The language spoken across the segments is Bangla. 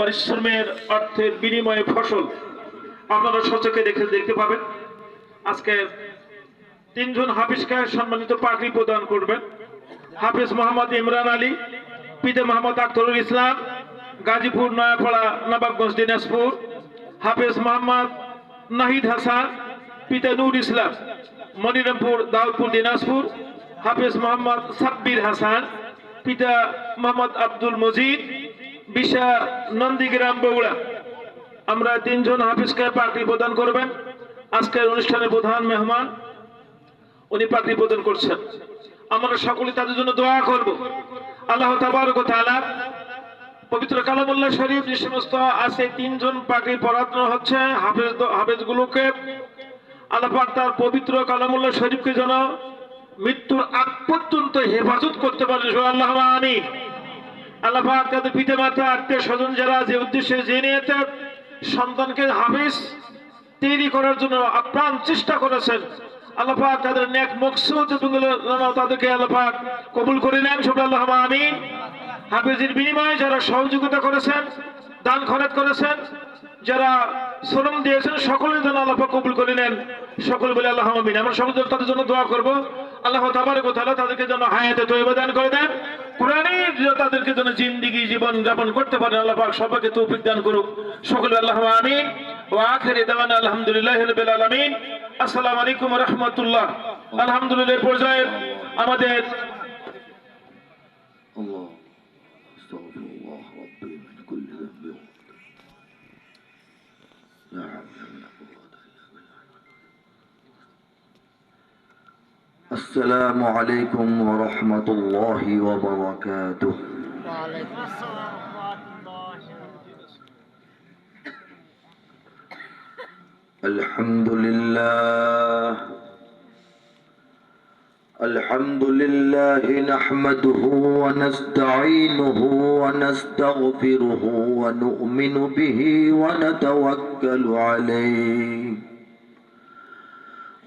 পরিশ্রমের অর্থের বিনিময়ে ফসল আপনারা সচকে দেখে দেখতে পাবেন। আজকে তিনজন হাফিজকে সম্মানিত পাগড়ি প্রদান করবেন। হাফিজ মোহাম্মদ ইমরান আলী পিতা মোহাম্মদ আখতরুল ইসলাম, গাজীপুর নয়াপাড়া নবাবগঞ্জ দিনাজপুর, হাফিজ মোহাম্মদ নাহিদ হাসান পিতা নূর ইসলাম, মনিরামপুর দাউদপুর দিনাজপুর, হাফিজ মোহাম্মদ সাব্বির হাসান পিতা মোহাম্মদ আব্দুল মজিদ বিশা নন্দীগ্রাম বগুড়া। আমরা তিনজন হাফিজকে পাগড়ি প্রদান করবেন। আজকের অনুষ্ঠানে প্রধান মেহমান, উনি পাগড়ি প্রদান করছেন। আমরা সকলে তাদের জন্য দোয়া করব। আল্লাহ তাবারক ওয়া তাআলা পবিত্র কালামুল্লাহ শরীফ যে সমস্ত আছে, তিনজন পাগড়ি পড়ানো হচ্ছে হাফেজ হাফেজগুলোকে। আল্লাহ পাক তার পবিত্র কালামুল্লাহ শরীফকে যেন মৃত্যুর আগ পর্যন্ত হেফাজত করতে পারে। আল্লাহ আমিন। আল্লাহ পাক তাদের পিতা মাতা আত্মীয় স্বজন যারা যে উদ্দেশ্যে জেনে সন্তানকে হাফিজ তৈরি করার জন্য আপ্রাণ চেষ্টা করেছেন। আল্লাহ পাক তাদের নেক মকসুদ এবং তাদেরকে আল্লাহ পাক কবুল করে নেন সব আল্লাহ আমিন। হাফিজের বিনিময়ে যারা সহযোগিতা করেছেন, দান খরচ করেছেন, যারা শ্রম দিয়েছেন, সকলের জন্য আল্লাহাক কবুল করে নেন। সকল বলে আল্লাহ আমিন। আমরা সকল তাদের জন্য দোয়া করব। আল্লাহ তাবারক ওয়া তাআলা তাদেরকে যেন হায়াতে তৈবা দান করে দেন। তাদেরকে যেন জিন্দিগি জীবন যাপন করতে পারেন, আল্লাহ পাক সবাইকে তৌফিক দান করুক। সকলে আল্লাহ আমিন। ওয়া আখিরি দাওয়ানা আলহামদুলিল্লাহি রাব্বিল আলামিন। আসসালামু আলাইকুম রাহমাতুল্লাহ। আলহামদুলিল্লাহ পর্যায়ে আমাদের السلام عليكم ورحمة الله وبركاته. وعليكم السلام ورحمة الله الحمد لله. الحمد لله نحمده ونستعينه ونستغفره ونؤمن به ونتوكل عليه.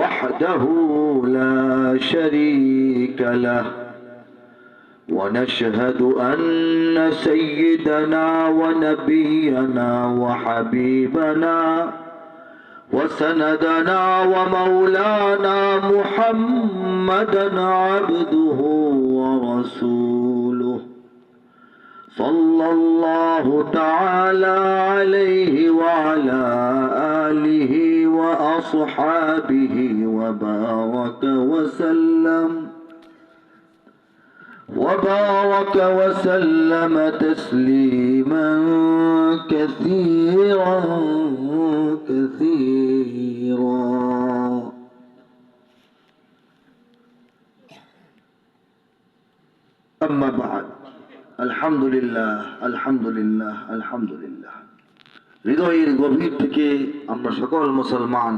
وحده لا شريك له. ونشهد أن سيدنا ونبينا وحبيبنا وسندنا ومولانا محمدا عبده ورسوله. صلى الله تعالى عليه وعلى وأصحابه وبارك وسلم. وبارك وسلم تسليما كثيرا كثيرا. أما بعد الحمد لله الحمد لله الحمد لله. হৃদয়ের গভীর থেকে আমরা সকল মুসলমান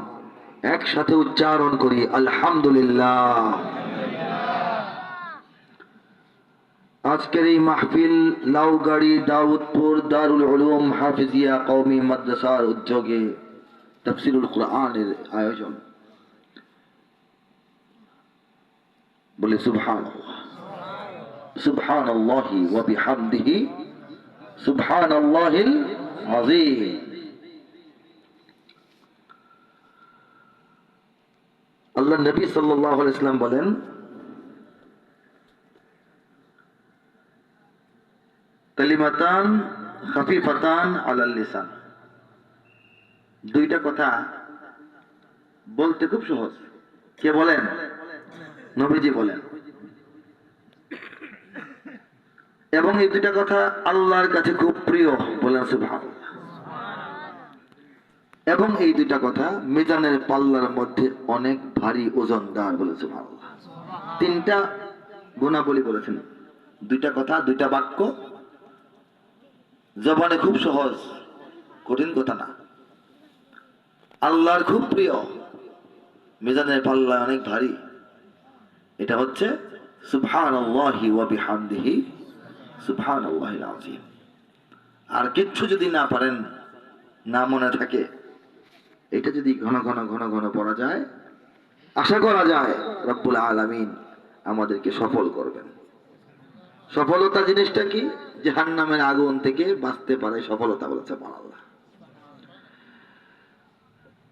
একসাথে উচ্চারণ করি, আলহামদুলিল্লাহ। আজকের এই মাহফিল লাউগাড়ি, দাউদপুর, দারুল উলুম, হাফিজিয়া কওমি মাদ্রাসার উদ্যোগে তফসিরুল কোরআনের আয়োজন। বলে সুবহান সুবহান আল্লাহি ওয়া বিহামদিহি। সুবহান আল্লাহিল আযীম আল্লাহ নবী সাল্লাল্লাহু আলাইহি সাল্লাম বলেন, কালিমাতান খাফিফাতান আলাল লিসান। দুইটা কথা বলতে খুব সহজ। কে বলেন? নবীজি বলেন। এবং এই দুইটা কথা আল্লাহর কাছে খুব প্রিয় বলেন সুবহান এবং এই দুইটা কথা মিজানের পাল্লার মধ্যে অনেক ভারী ওজনদার বলে সুবহান তিনটা গুণাবলী বলেছেন। দুইটা কথা দুইটা বাক্য। জবানে খুব সহজ কঠিন কথা না। আল্লাহর খুব প্রিয় মিজানের পাল্লা অনেক ভারী। এটা হচ্ছে সুবহান আল্লাহি আল্লাহিল আর কিচ্ছু যদি না পারেন না মনে থাকে এটা যদি ঘন ঘন ঘন ঘন পড়া যায়, আশা করা যায় রব্বুল আলামিন আমাদেরকে সফল করবেন। সফলতা জিনিসটা কি? জাহান্নামের আগুন থেকে বাঁচতে পারে সফলতা বলেছে আল্লাহ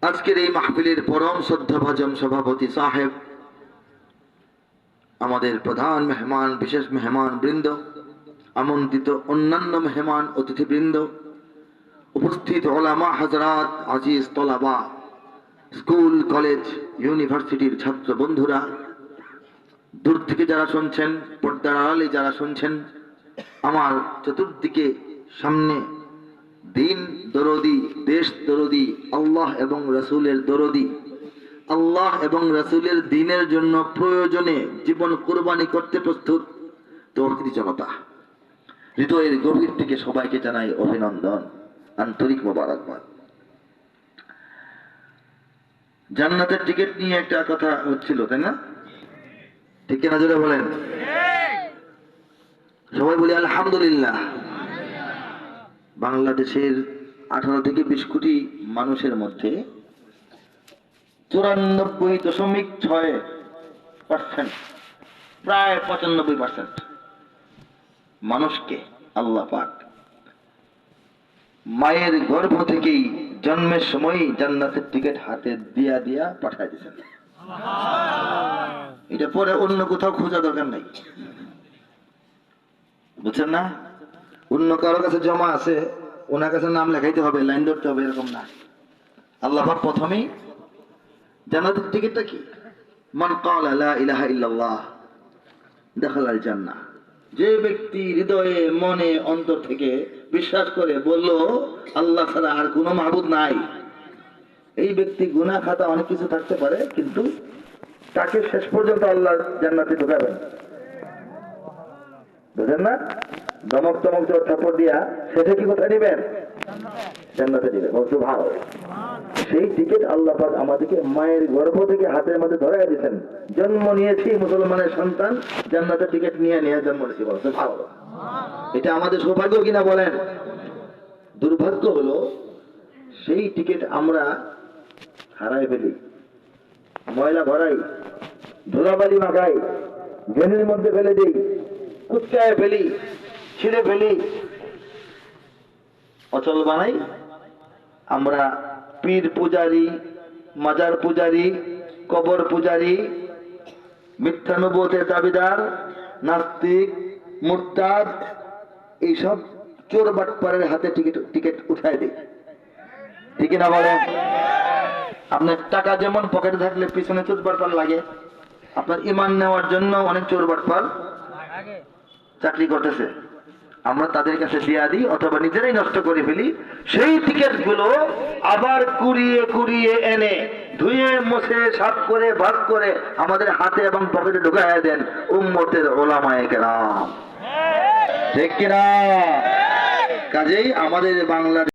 আজকের এই মাহফিলের পরম শ্রদ্ধাভাজন সভাপতি সাহেব, আমাদের প্রধান মেহমান, বিশেষ মেহমান বৃন্দ আমন্ত্রিত অন্যান্য মেহমান, অতিথিবৃন্দ উপস্থিত ওলামা হাজরাত আজিজ তলাবা, স্কুল, কলেজ, ইউনিভার্সিটির ছাত্র বন্ধুরা দূর থেকে যারা শুনছেন, পর্দার আড়ালে যারা শুনছেন, আমার চতুর্দিকে সামনে দিন দরদি, দেশ দরদি, আল্লাহ এবং রসুলের দরদি, আল্লাহ এবং রসুলের দিনের জন্য প্রয়োজনে জীবন কোরবানি করতে প্রস্তুত। তৌহিদি জনতা। হৃদয়ের গভীর থেকে সবাইকে জানাই অভিনন্দন। আন্তরিক মোবারকবাদ। জান্নাতের টিকিট নিয়ে একটা কথা হচ্ছিল, তাই না? ঠিক কিনা জোরে বলেন? সবাই বলি, আলহামদুলিল্লাহ। বাংলাদেশের আঠারো থেকে বিশ কোটি মানুষের মধ্যে চুরানব্বই দশমিক ছয় পার্সেন্ট প্রায় পঁচানব্বই পার্সেন্ট মানুষকে আল্লাহ পাক মায়ের গর্ভ থেকেই জন্মের সময়ই জান্নাতের টিকিট হাতে দিয়া দিয়া পাঠায় দিয়েছেন। এটা পরে অন্য কোথাও খোঁজা দরকার নাই। বুঝছেন না? অন্য কারও কাছে জমা আছে ওনার কাছে নাম লেখাইতে হবে লাইন ধরতে হবে এরকম না। আল্লাহ পাক প্রথমেই জান্নাতের টিকিটটা কি? মান ক্বালা লা ইলাহা ইল্লাল্লাহ দাখালাল জান্নাহ। যে ব্যক্তি হৃদয়ে, মনে, অন্তর থেকে বিশ্বাস করে বলল, আল্লাহ ছাড়া আর কোনো মাহবুদ নাই। এই ব্যক্তি গুনা খাতা অনেক কিছু থাকতে পারে, কিন্তু তাকে শেষ পর্যন্ত আল্লাহ জান্নাতে ঢুকাবেন। বুঝেন না? দমক চোর থাপড় দিয়া, সেটা কি কোথায় নেবেন জান্নাতে দিবেন। ভালো। সেই টিকিট আল্লাহ আমাদেরকে মায়ের গর্ভ থেকে হাতের মধ্যে ধরাই দিয়েছেন। জন্ম নিয়েছি মুসলমানের সন্তান, জান্নাতের টিকিট নিয়ে নিয়ে জন্ম নিয়েছি বলছো ভালো এটা আমাদের সৌভাগ্য কিনা বলেন? দুর্ভাগ্য হলো, সেই টিকিট আমরা হারাই ফেলি। ময়লা ভরাই, ধুলাবালি মাখাই ড্রেনের মধ্যে ফেলে দিই কুচকায় ফেলি, ছিঁড়ে ফেলি। অচল বানাই, আমরা পীর পূজারি মাজার পূজারি কবর পূজারি মিথ্যানুবোধের দাবিদার নাস্তিক মুরতাদ এইসব চোর বাটপাড়ের হাতে টিকিট টিকিট উঠায় দিই ঠিক না বলেন? আপনার টাকা যেমন পকেটে থাকলে পিছনে চোর বাটপার লাগে। আপনার ইমান নেওয়ার জন্য অনেক চোর বাটপার চাকরি করতেছে। আমরা তাদের কাছে দিয়া দিই অথবা নিজেরাই নষ্ট করে ফেলি, সেই টিকিটগুলো আবার কুড়িয়ে কুড়িয়ে এনে ধুয়ে, মুছে, সাফ করে, ভাগ করে আমাদের হাতে এবং পকেটে ঢুকাইয়া দেন উম্মতের ওলামায় কেরাম। ঠিক কিনা? কাজেই আমাদের বাংলাদেশ